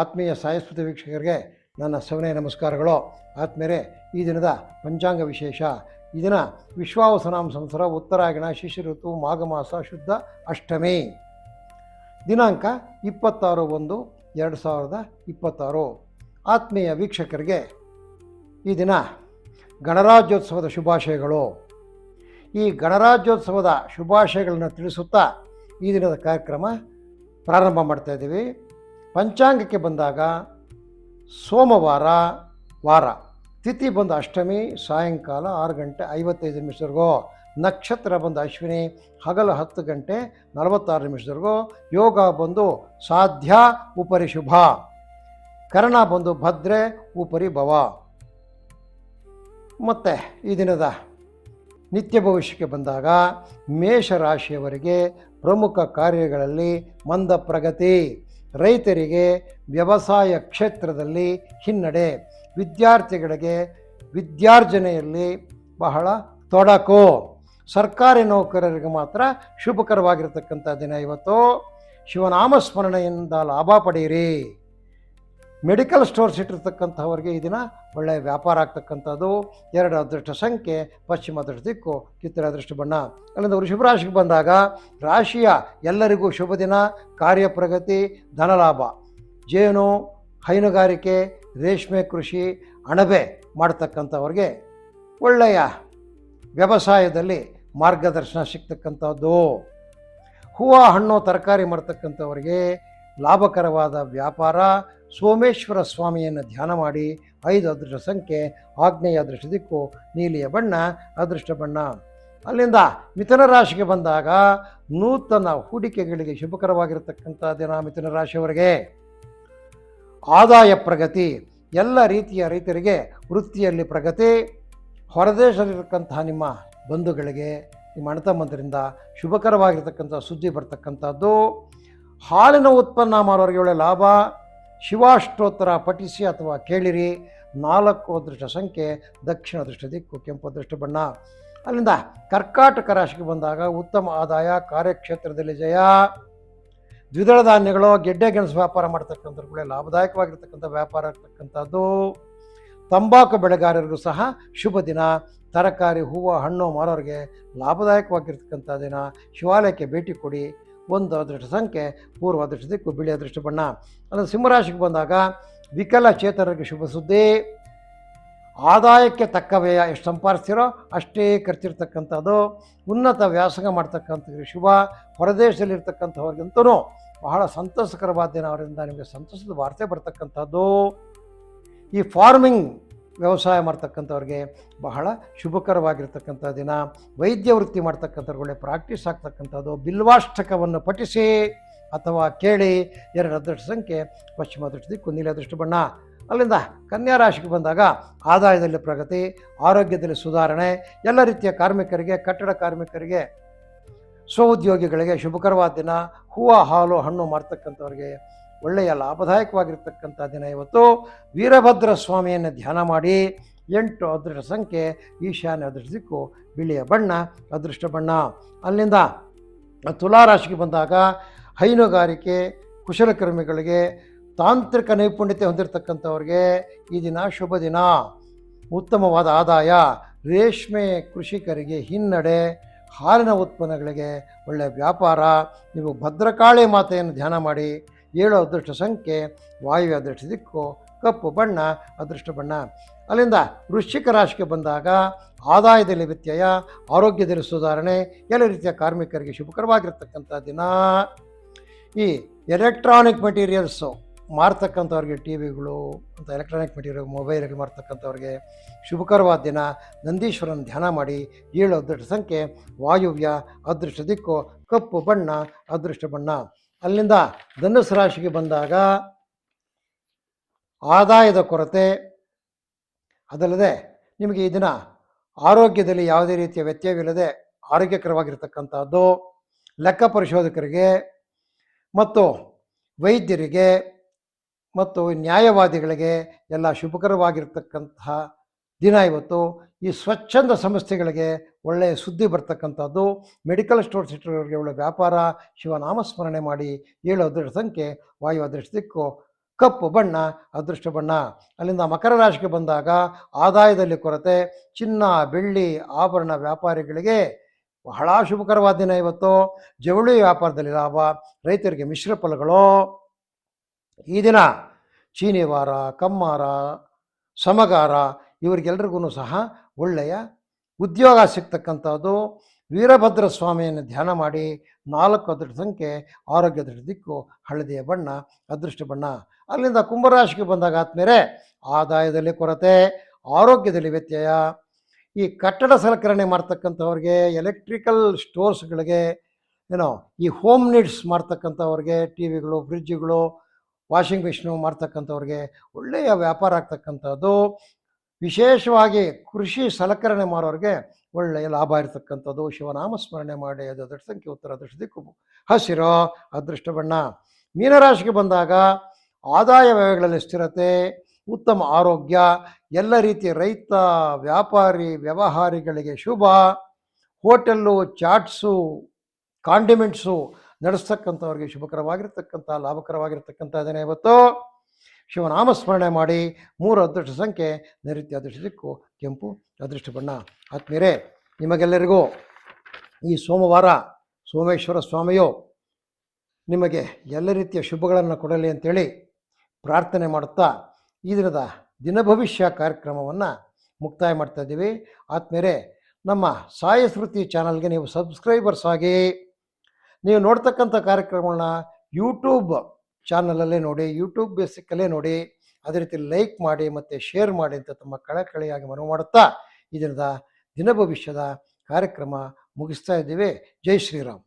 ಆತ್ಮೀಯ ಸಾಯಸ್ಪತಿ ವೀಕ್ಷಕರಿಗೆ ನನ್ನ ಸವನೆಯ ನಮಸ್ಕಾರಗಳು. ಆತ್ಮೀಯರೇ, ಈ ದಿನದ ಪಂಚಾಂಗ ವಿಶೇಷ. ಈ ದಿನ ವಿಶ್ವಾವಸನಾಮ ಸಂಸಾರ ಉತ್ತರಾಯಣ ಶಿಶು ಋತು ಮಾಘ ಮಾಸ ಶುದ್ಧ ಅಷ್ಟಮಿ. ದಿನಾಂಕ ಇಪ್ಪತ್ತಾರು ಒಂದು ಎರಡು ಸಾವಿರದ ಇಪ್ಪತ್ತಾರು. ಆತ್ಮೀಯ ವೀಕ್ಷಕರಿಗೆ ಈ ದಿನ ಗಣರಾಜ್ಯೋತ್ಸವದ ಶುಭಾಶಯಗಳು. ಈ ಗಣರಾಜ್ಯೋತ್ಸವದ ಶುಭಾಶಯಗಳನ್ನು ತಿಳಿಸುತ್ತಾ ಈ ದಿನದ ಕಾರ್ಯಕ್ರಮ ಪ್ರಾರಂಭ ಮಾಡ್ತಾ ಇದ್ದೀವಿ. ಪಂಚಾಂಗಕ್ಕೆ ಬಂದಾಗ ಸೋಮವಾರ, ವಾರ, ತಿಥಿ ಬಂದು ಅಷ್ಟಮಿ, ಸಾಯಂಕಾಲ ಆರು ಗಂಟೆ ಐವತ್ತೈದು ನಿಮಿಷದವರೆಗೂ, ನಕ್ಷತ್ರ ಬಂದು ಅಶ್ವಿನಿ ಹಗಲು ಹತ್ತು ಗಂಟೆ ನಲವತ್ತಾರು ನಿಮಿಷದವರೆಗೂ, ಯೋಗ ಬಂದು ಸಾಧ್ಯ, ಉಪರಿ ಶುಭ. ಕರ್ಣ ಬಂದು ಭದ್ರೆ, ಉಪರಿ ಭವ. ಮತ್ತು ಈ ದಿನದ ನಿತ್ಯ ಭವಿಷ್ಯಕ್ಕೆ ಬಂದಾಗ ಮೇಷರಾಶಿಯವರಿಗೆ ಪ್ರಮುಖ ಕಾರ್ಯಗಳಲ್ಲಿ ಮಂದ ಪ್ರಗತಿ. ರೈತರಿಗೆ ವ್ಯವಸಾಯ ಕ್ಷೇತ್ರದಲ್ಲಿ ಹಿನ್ನಡೆ. ವಿದ್ಯಾರ್ಥಿಗಳಿಗೆ ವಿದ್ಯಾರ್ಜನೆಯಲ್ಲಿ ಬಹಳ ತೊಡಕು. ಸರ್ಕಾರಿ ನೌಕರರಿಗೆ ಮಾತ್ರ ಶುಭಕರವಾಗಿರತಕ್ಕಂಥ ದಿನ ಇವತ್ತು. ಶಿವನಾಮ ಸ್ಮರಣೆಯಿಂದ ಲಾಭ ಪಡೆಯಿರಿ ಮೆಡಿಕಲ್ ಸ್ಟೋರ್ಸ್ ಇಟ್ಟಿರ್ತಕ್ಕಂಥವ್ರಿಗೆ ಈ ದಿನ ಒಳ್ಳೆಯ ವ್ಯಾಪಾರ ಆಗ್ತಕ್ಕಂಥದ್ದು. ಎರಡು ಅದೃಷ್ಟ ಸಂಖ್ಯೆ, ಪಶ್ಚಿಮ ಅದೃಷ್ಟ ದಿಕ್ಕು ಕಿತ್ತಳೆ ಅದೃಷ್ಟ ಬಣ್ಣ. ಅಲ್ಲಿಂದ ವೃಷಭ ರಾಶಿಗೆ ಬಂದಾಗ ರಾಶಿಯ ಎಲ್ಲರಿಗೂ ಶುಭ ದಿನ, ಕಾರ್ಯಪ್ರಗತಿ, ಧನಲಾಭ. ಜೇನು, ಹೈನುಗಾರಿಕೆ, ರೇಷ್ಮೆ ಕೃಷಿ, ಅಣಬೆ ಮಾಡ್ತಕ್ಕಂಥವ್ರಿಗೆ ಒಳ್ಳೆಯ ವ್ಯವಸಾಯದಲ್ಲಿ ಮಾರ್ಗದರ್ಶನ ಸಿಗ್ತಕ್ಕಂಥದ್ದು. ಹೂವು, ಹಣ್ಣು, ತರಕಾರಿ ಮಾಡ್ತಕ್ಕಂಥವ್ರಿಗೆ ಲಾಭಕರವಾದ ವ್ಯಾಪಾರ ಸೋಮೇಶ್ವರ ಸ್ವಾಮಿಯನ್ನು ಧ್ಯಾನ ಮಾಡಿ ಐದು ಅದೃಷ್ಟ ಸಂಖ್ಯೆ, ಆಗ್ನೇಯ ಅದೃಷ್ಟ ದಿಕ್ಕು, ನೀಲಿಯ ಬಣ್ಣ, ಅದೃಷ್ಟ ಬಣ್ಣ. ಅಲ್ಲಿಂದ ಮಿಥುನ ರಾಶಿಗೆ ಬಂದಾಗ ನೂತನ ಹೂಡಿಕೆಗಳಿಗೆ ಶುಭಕರವಾಗಿರತಕ್ಕಂಥ ದಿನ ಮಿಥುನ ರಾಶಿಯವರಿಗೆ. ಆದಾಯ ಪ್ರಗತಿ, ಎಲ್ಲ ರೀತಿಯ ರೈತರಿಗೆ ವೃತ್ತಿಯಲ್ಲಿ ಪ್ರಗತಿ, ಹೊರದೇಶದಲ್ಲಿರ್ತಕ್ಕಂತಹ ನಿಮ್ಮ ಬಂಧುಗಳಿಗೆ, ನಿಮ್ಮ ಅಣತಮ್ಮಂದರಿಂದ ಶುಭಕರವಾಗಿರ್ತಕ್ಕಂಥ ಸುದ್ದಿ ಬರ್ತಕ್ಕಂಥದ್ದು. ಹಾಲಿನ ಉತ್ಪನ್ನ ಮಾರೋರಿಗೆ ಒಳ್ಳೆಯ ಲಾಭ ಶಿವಾಷ್ಟೋತ್ತರ ಪಠಿಸಿ ಅಥವಾ ಕೇಳಿರಿ. ನಾಲ್ಕು ಅದೃಷ್ಟ ಸಂಖ್ಯೆ, ದಕ್ಷಿಣ ಅದೃಷ್ಟ ದಿಕ್ಕು, ಕೆಂಪು ಅದೃಷ್ಟ ಬಣ್ಣ. ಅಲ್ಲಿಂದ ಕರ್ಕಾಟಕ ರಾಶಿಗೆ ಬಂದಾಗ ಉತ್ತಮ ಆದಾಯ, ಕಾರ್ಯಕ್ಷೇತ್ರದಲ್ಲಿ ಜಯ. ದ್ವಿದಳ ಧಾನ್ಯಗಳು, ಗೆಡ್ಡೆ, ಗೆಣಸು ವ್ಯಾಪಾರ ಮಾಡ್ತಕ್ಕಂಥವ್ರು ಕೂಡ ಲಾಭದಾಯಕವಾಗಿರ್ತಕ್ಕಂಥ ವ್ಯಾಪಾರ ಆಗ್ತಕ್ಕಂಥದ್ದು. ತಂಬಾಕು ಬೆಳೆಗಾರರಿಗೂ ಸಹ ಶುಭ ದಿನ. ತರಕಾರಿ, ಹೂವು, ಹಣ್ಣು ಮಾರೋರಿಗೆ ಲಾಭದಾಯಕವಾಗಿರ್ತಕ್ಕಂಥ ದಿನ. ಶಿವಾಲಯಕ್ಕೆ ಭೇಟಿ ಕೊಡಿ. ಒಂದು ಅದೃಷ್ಟ ಸಂಖ್ಯೆ ಪೂರ್ವ ಅದೃಷ್ಟ ದಿಕ್ಕು, ಬಿಳಿ ಅದೃಷ್ಟ ಬಣ್ಣ. ಅಂದರೆ ಸಿಂಹರಾಶಿಗೆ ಬಂದಾಗ ವಿಕಲಚೇತನರಿಗೆ ಶುಭ ಸುದ್ದಿ. ಆದಾಯಕ್ಕೆ ತಕ್ಕ ವ್ಯಯ ಎಷ್ಟು ಸಂಪಾದಿಸ್ತೀರೋ ಅಷ್ಟೇ ಖರ್ಚಿರ್ತಕ್ಕಂಥದ್ದು. ಉನ್ನತ ವ್ಯಾಸಂಗ ಮಾಡ್ತಕ್ಕಂಥ ಶುಭ. ಹೊರದೇಶದಲ್ಲಿರ್ತಕ್ಕಂಥವ್ರಿಗಂತೂ ಬಹಳ ಸಂತೋಷಕರವಾದ ದಿನ ಅವರಿಂದ ನಿಮಗೆ ಸಂತಸದ ವಾರ್ತೆ ಬರ್ತಕ್ಕಂಥದ್ದು. ಈ ಫಾರ್ಮಿಂಗ್ ವ್ಯವಸಾಯ ಮಾಡ್ತಕ್ಕಂಥವ್ರಿಗೆ ಬಹಳ ಶುಭಕರವಾಗಿರ್ತಕ್ಕಂಥ ದಿನ. ವೈದ್ಯ ವೃತ್ತಿ ಮಾಡ್ತಕ್ಕಂಥವ್ರಿಗೆ ಒಳ್ಳೆ ಪ್ರಾಕ್ಟೀಸ್ ಆಗ್ತಕ್ಕಂಥದ್ದು. ಬಿಲ್ವಾಷ್ಟಕವನ್ನು ಪಠಿಸಿ ಅಥವಾ ಕೇಳಿ ಎರಡು ಅದೃಷ್ಟ ಸಂಖ್ಯೆ ಪಶ್ಚಿಮ ದೃಷ್ಟಿ ದಿಕ್ಕು ದೃಷ್ಟಿ ಬಣ್ಣ. ಅಲ್ಲಿಂದ ಕನ್ಯಾ ರಾಶಿಗೆ ಬಂದಾಗ ಆದಾಯದಲ್ಲಿ ಪ್ರಗತಿ, ಆರೋಗ್ಯದಲ್ಲಿ ಸುಧಾರಣೆ, ಎಲ್ಲ ರೀತಿಯ ಕಾರ್ಮಿಕರಿಗೆ, ಕಟ್ಟಡ ಕಾರ್ಮಿಕರಿಗೆ, ಸ್ವಉದ್ಯೋಗಿಗಳಿಗೆ ಶುಭಕರವಾದ ದಿನ. ಹೂವು, ಹಾಲು, ಹಣ್ಣು ಮಾರ್ತಕ್ಕಂಥವ್ರಿಗೆ ಒಳ್ಳೆಯ ಲಾಭದಾಯಕವಾಗಿರ್ತಕ್ಕಂಥ ದಿನ ಇವತ್ತು. ವೀರಭದ್ರ ಸ್ವಾಮಿಯನ್ನು ಧ್ಯಾನ ಮಾಡಿ ಎಂಟು ಅದೃಷ್ಟ ಸಂಖ್ಯೆ ಈಶಾನ್ಯ ಅದೃಷ್ಟ ದಿಕ್ಕು ಬಿಳಿಯ ಬಣ್ಣ, ಅದೃಷ್ಟ ಬಣ್ಣ. ಅಲ್ಲಿಂದ ತುಲಾರಾಶಿಗೆ ಬಂದಾಗ ಹೈನುಗಾರಿಕೆ ಕುಶಲಕರ್ಮಿಗಳಿಗೆ ತಾಂತ್ರಿಕ ನೈಪುಣ್ಯತೆ ಹೊಂದಿರತಕ್ಕಂಥವ್ರಿಗೆ ಈ ದಿನ ಶುಭ ದಿನ. ಉತ್ತಮವಾದ ಆದಾಯ. ರೇಷ್ಮೆ ಕೃಷಿಕರಿಗೆ ಹಿನ್ನಡೆ. ಹಾಲಿನ ಉತ್ಪನ್ನಗಳಿಗೆ ಒಳ್ಳೆಯ ವ್ಯಾಪಾರ. ನೀವು ಭದ್ರಕಾಳಿ ಮಾತೆಯನ್ನು ಧ್ಯಾನ ಮಾಡಿ. ಏಳು ಅದೃಷ್ಟ ಸಂಖ್ಯೆ, ವಾಯು ಅದೃಷ್ಟ ದಿಕ್ಕು, ಕಪ್ಪು ಬಣ್ಣ ಅದೃಷ್ಟ ಬಣ್ಣ. ಅಲ್ಲಿಂದ ವೃಶ್ಚಿಕ ರಾಶಿಗೆ ಬಂದಾಗ ಆದಾಯದಲ್ಲಿ ವ್ಯತ್ಯಯ, ಆರೋಗ್ಯದಲ್ಲಿ ಸುಧಾರಣೆ, ಎಲ್ಲ ರೀತಿಯ ಕಾರ್ಮಿಕರಿಗೆ ಶುಭಕರವಾಗಿರ್ತಕ್ಕಂಥ ದಿನ. ಈ ಎಲೆಕ್ಟ್ರಾನಿಕ್ ಮೆಟೀರಿಯಲ್ಸು ಮಾರ್ತಕ್ಕಂಥವ್ರಿಗೆ ಟಿ ವಿಗಳು ಅಂತ ಎಲೆಕ್ಟ್ರಾನಿಕ್ ಮೆಟೀರಿಯಲ್, ಮೊಬೈಲ್ಗಳು ಮಾರ್ತಕ್ಕಂಥವ್ರಿಗೆ ಶುಭಕರವಾದ ದಿನ. ನಂದೀಶ್ವರನ ಧ್ಯಾನ ಮಾಡಿ. ಏಳು ಅದೃಷ್ಟ ಸಂಖ್ಯೆ, ವಾಯುವ್ಯ, ಅದೃಷ್ಟ ದಿಕ್ಕು, ಕಪ್ಪು ಬಣ್ಣ, ಅದೃಷ್ಟ ಬಣ್ಣ. ಅಲ್ಲಿಂದ ಧನುಸು ರಾಶಿಗೆ ಬಂದಾಗ ಆದಾಯದ ಕೊರತೆ. ಅದಲ್ಲದೆ ನಿಮಗೆ ಈ ದಿನ ಆರೋಗ್ಯದಲ್ಲಿ ಯಾವುದೇ ರೀತಿಯ ವ್ಯತ್ಯಯವಿಲ್ಲದೆ ಆರೋಗ್ಯಕರವಾಗಿರ್ತಕ್ಕಂಥದ್ದು. ಲೆಕ್ಕ ಪರಿಶೋಧಕರಿಗೆ ಮತ್ತು ವೈದ್ಯರಿಗೆ ಮತ್ತು ನ್ಯಾಯವಾದಿಗಳಿಗೆ ಎಲ್ಲ ಶುಭಕರವಾಗಿರ್ತಕ್ಕಂತಹ ದಿನ ಇವತ್ತು. ಈ ಸ್ವಚ್ಛಂದ ಸಂಸ್ಥೆಗಳಿಗೆ ಒಳ್ಳೆಯ ಸುದ್ದಿ ಬರ್ತಕ್ಕಂಥದ್ದು. ಮೆಡಿಕಲ್ ಸ್ಟೋರ್ ಇಟ್ಟವರಿಗೆ ಒಳ್ಳೆಯ ವ್ಯಾಪಾರ, ಶಿವನಾಮಸ್ಮರಣೆ ಮಾಡಿ ಏಳು ಅದೃಷ್ಟ ಸಂಖ್ಯೆ, ವಾಯು ಅದೃಷ್ಟ ದಿಕ್ಕು, ಕಪ್ಪು ಬಣ್ಣ, ಅದೃಷ್ಟ ಬಣ್ಣ. ಅಲ್ಲಿಂದ ಮಕರ ರಾಶಿಗೆ ಬಂದಾಗ ಆದಾಯದಲ್ಲಿ ಕೊರತೆ, ಚಿನ್ನ, ಬೆಳ್ಳಿ, ಆಭರಣ ವ್ಯಾಪಾರಿಗಳಿಗೆ ಬಹಳ ಶುಭಕರವಾದ ದಿನ ಇವತ್ತು. ಜವಳಿ ವ್ಯಾಪಾರದಲ್ಲಿ ಲಾಭ, ರೈತರಿಗೆ ಮಿಶ್ರ ಫಲಗಳು. ಈ ದಿನ ಚೀನಿವಾರ, ಕಮ್ಮಾರ, ಸಮಗಾರ ಇವರಿಗೆಲ್ರಿಗೂ ಸಹ ಒಳ್ಳೆಯ ಉದ್ಯೋಗ ಸಿಗ್ತಕ್ಕಂಥದ್ದು. ವೀರಭದ್ರ ಸ್ವಾಮಿಯನ್ನು ಧ್ಯಾನ ಮಾಡಿ ನಾಲ್ಕು ಅದೃಷ್ಟ ಸಂಖ್ಯೆ ಆರೋಗ್ಯ ದೃಷ್ಟಿ ದಿಕ್ಕು, ಹಳದಿಯ ಬಣ್ಣ, ಅದೃಷ್ಟ ಬಣ್ಣ. ಅಲ್ಲಿಂದ ಕುಂಭರಾಶಿಗೆ ಬಂದಾಗ ಆದ್ಮೇಲೆ ಆದಾಯದಲ್ಲಿ ಕೊರತೆ, ಆರೋಗ್ಯದಲ್ಲಿ ವ್ಯತ್ಯಯ. ಈ ಕಟ್ಟಡ ಸಲಕರಣೆ ಮಾಡ್ತಕ್ಕಂಥವ್ರಿಗೆ, ಎಲೆಕ್ಟ್ರಿಕಲ್ ಸ್ಟೋರ್ಸ್ಗಳಿಗೆ, ಏನೋ ಈ ಹೋಮ್ ನೀಡ್ಸ್ ಮಾಡ್ತಕ್ಕಂಥವ್ರಿಗೆ, ಟಿ ವಿಗಳು ಫ್ರಿಜ್ಗಳು ವಾಷಿಂಗ್ ಮಿಷಿನು ಮಾಡ್ತಕ್ಕಂಥವ್ರಿಗೆ ಒಳ್ಳೆಯ ವ್ಯಾಪಾರ ಆಗ್ತಕ್ಕಂಥದ್ದು. ವಿಶೇಷವಾಗಿ ಕೃಷಿ ಸಲಕರಣೆ ಮಾಡೋರಿಗೆ ಒಳ್ಳೆಯ ಲಾಭ ಇರತಕ್ಕಂಥದ್ದು. ಶಿವನಾಮ ಸ್ಮರಣೆ ಮಾಡಿ ಅದು ಅದೃಷ್ಟ ಸಂಖ್ಯೆ ಉತ್ತರ ಅದೃಷ್ಟ ದಿಕ್ಕು ಹಸಿರೋ ಅದೃಷ್ಟ ಬಣ್ಣ. ಮೀನರಾಶಿಗೆ ಬಂದಾಗ ಆದಾಯ ವ್ಯಯಗಳಲ್ಲಿ ಸ್ಥಿರತೆ, ಉತ್ತಮ ಆರೋಗ್ಯ, ಎಲ್ಲ ರೀತಿಯ ರೈತ ವ್ಯಾಪಾರಿ ವ್ಯವಹಾರಿಗಳಿಗೆ ಶುಭ. ಹೋಟೆಲ್ಲು, ಚಾಟ್ಸು, ಕಾಂಡಿಮೆಂಟ್ಸು ನಡೆಸ್ತಕ್ಕಂಥವ್ರಿಗೆ ಶುಭಕರವಾಗಿರ್ತಕ್ಕಂಥ ಲಾಭಕರವಾಗಿರ್ತಕ್ಕಂಥ ದಿನ ಇವತ್ತು. ಶಿವನಾಮ ಸ್ಮರಣೆ ಮಾಡಿ ಮೂರು ಅದೃಷ್ಟ ಸಂಖ್ಯೆ ನೈಋತ್ಯ ಅದೃಷ್ಟ ದಿಕ್ಕು, ಕೆಂಪು ಅದೃಷ್ಟ ಬಣ್ಣ. ಆತ್ಮೀಯರೇ, ನಿಮಗೆಲ್ಲರಿಗೂ ಈ ಸೋಮವಾರ ಸೋಮೇಶ್ವರ ಸ್ವಾಮಿಯು ನಿಮಗೆ ಎಲ್ಲ ರೀತಿಯ ಶುಭಗಳನ್ನು ಕೊಡಲಿ ಅಂತೇಳಿ ಪ್ರಾರ್ಥನೆ ಮಾಡುತ್ತಾ ಈ ದಿನದ ದಿನ ಭವಿಷ್ಯ ಕಾರ್ಯಕ್ರಮವನ್ನು ಮುಕ್ತಾಯ ಮಾಡ್ತಾ ಇದ್ದೀವಿ. ಆದ್ಮೇಲೆ ನಮ್ಮ ಸಾಯ ಸ್ಮೃತಿ ಚಾನಲ್ಗೆ ನೀವು ಸಬ್ಸ್ಕ್ರೈಬರ್ಸ್ ಆಗಿ ನೀವು ನೋಡ್ತಕ್ಕಂಥ ಕಾರ್ಯಕ್ರಮಗಳನ್ನ ಯೂಟ್ಯೂಬ್ ಚಾನಲಲ್ಲೇ ನೋಡಿ ಯೂಟ್ಯೂಬ್ ಬೇಸಿಕ್ಕಲ್ಲೇ ನೋಡಿ, ಅದೇ ರೀತಿ ಲೈಕ್ ಮಾಡಿ ಮತ್ತು ಶೇರ್ ಮಾಡಿ ಅಂತ ತಮ್ಮ ಕಳಕಳಿಯಾಗಿ ಮನವಿ ಮಾಡುತ್ತಾ ಈ ದಿನ ಭವಿಷ್ಯದ ಕಾರ್ಯಕ್ರಮ ಮುಗಿಸ್ತಾ ಇದ್ದೀವಿ. ಜೈ ಶ್ರೀರಾಮ್.